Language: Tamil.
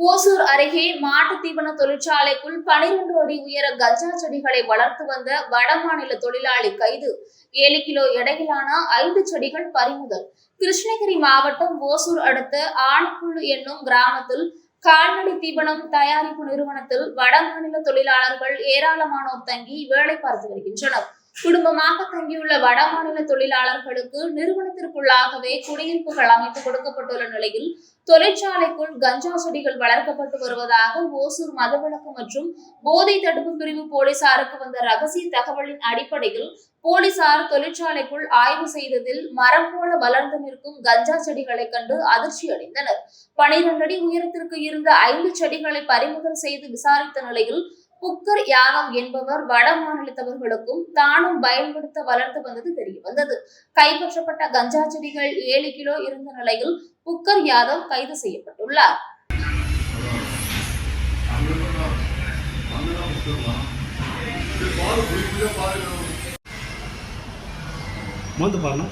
ஓசூர் அருகே மாட்டு தீவன தொழிற்சாலைக்குள் பனிரெண்டு அடி உயர கஞ்சா செடிகளை வளர்த்து வந்த வடமாநில தொழிலாளி கைது. ஏழு கிலோ எடையிலான ஐந்து செடிகள் பறிமுதல். கிருஷ்ணகிரி மாவட்டம் ஓசூர் அடுத்த ஆணிக்குழு என்னும் கிராமத்தில் கால்நடை தீவனம் தயாரிப்பு நிறுவனத்தில் வடமாநில தொழிலாளர்கள் ஏராளமானோர் தங்கி வேலை பார்த்து வருகின்றனர். குடும்பமாக தங்கியுள்ள வடமாநில தொழிலாளர்களுக்கு நிறுவனத்திற்குள்ளாகவே குடியிருப்புகள் அமைத்து கொடுக்கப்பட்டுள்ள நிலையில் தொழிற்சாலைக்குள் கஞ்சா செடிகள் வளர்க்கப்பட்டு வருவதாக ஓசூர் மதவிலக்கு மற்றும் போதை தடுப்பு பிரிவு போலீசாருக்கு வந்த ரகசிய தகவலின் அடிப்படையில் போலீசார் தொழிற்சாலைக்குள் ஆய்வு செய்ததில் மரம் போல வளர்ந்து நிற்கும் கஞ்சா செடிகளை கண்டு அதிர்ச்சி அடைந்தனர். பனிரெண்டு அடி உயரத்திற்கு இருந்த ஐந்து செடிகளை பறிமுதல் செய்து விசாரித்த நிலையில் புக்கர் யாதவ் என்பவர் வட மாநிலத்தவர்களுக்கும் தானும் பயன்படுத்த வளர்த்து வந்தது தெரிய வந்தது. கைப்பற்றப்பட்ட கஞ்சா செடிகள் ஏழு கிலோ இருந்த நிலையில் புக்கர் யாதவ் கைது செய்யப்பட்டுள்ளார். மோந்து பாருண்ணா